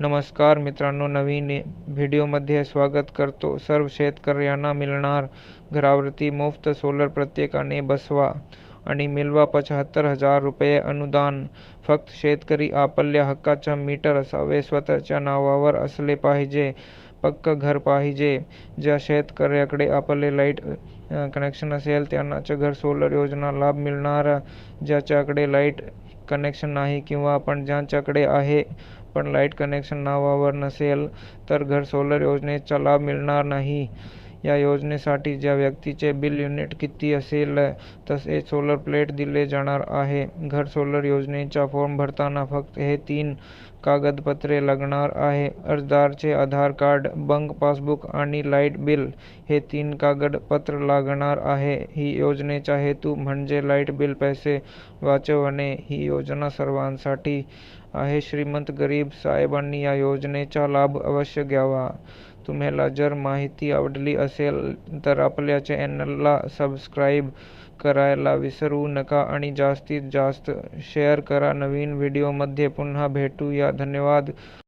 नमस्कार मित्रांनो नवीन व्हिडिओमध्ये स्वागत करतो. सर्व शेतकऱ्यांना मिळणार घरावरती मुफ्त सोलर प्रत्येकाने बसवा आणि मिळवा पंच्याहत्तर हजार रुपये अनुदान. फक्त शेतकरी आपल्या हक्काच्या मीटर असावे स्वतःच्या नावावर असले पाहिजे पक्कं घर पाहिजे. ज्या शेतकऱ्याकडे आपले लाइट कनेक्शन असेल त्यांनाच घर सोलर योजना लाभ मिळणार. ज्याच्याकडे लाइट कनेक्शन नाही किंवा पण ज्यांच्याकडे आहे पण लाइट कनेक्शन नावावर नसेल तर घर सोलर योजनेचा लाभ मिळणार नाही. या योजनेसाठी ज्या व्यक्तीचे बिल युनिट किती असेल तसे सोलर प्लेट दिले जाणार आहे. घर सोलर योजनेचा फॉर्म भरताना फक्त हे तीन कागदपत्रे लागणार आहे. अर्जदाराचे आधार कार्ड बँक पासबुक आणि लाइट बिल हे तीन कागदपत्र लागणार आहे. ही योजनेचा हेतू म्हणजे लाइट बिल पैसे वाचवणे. ही योजना सर्वांसाठी आहे. श्रीमंत गरीब साहेबांनी या योजनेचा लाभ अवश्य घ्यावा. तुम्हाला जर माहिती आवडली असेल तर आपल्या चॅनलला सबस्क्राईब करायला विसरू नका आणि जास्तीत जास्त शेअर करा. नवीन व्हिडिओमध्ये पुन्हा भेटूया. धन्यवाद.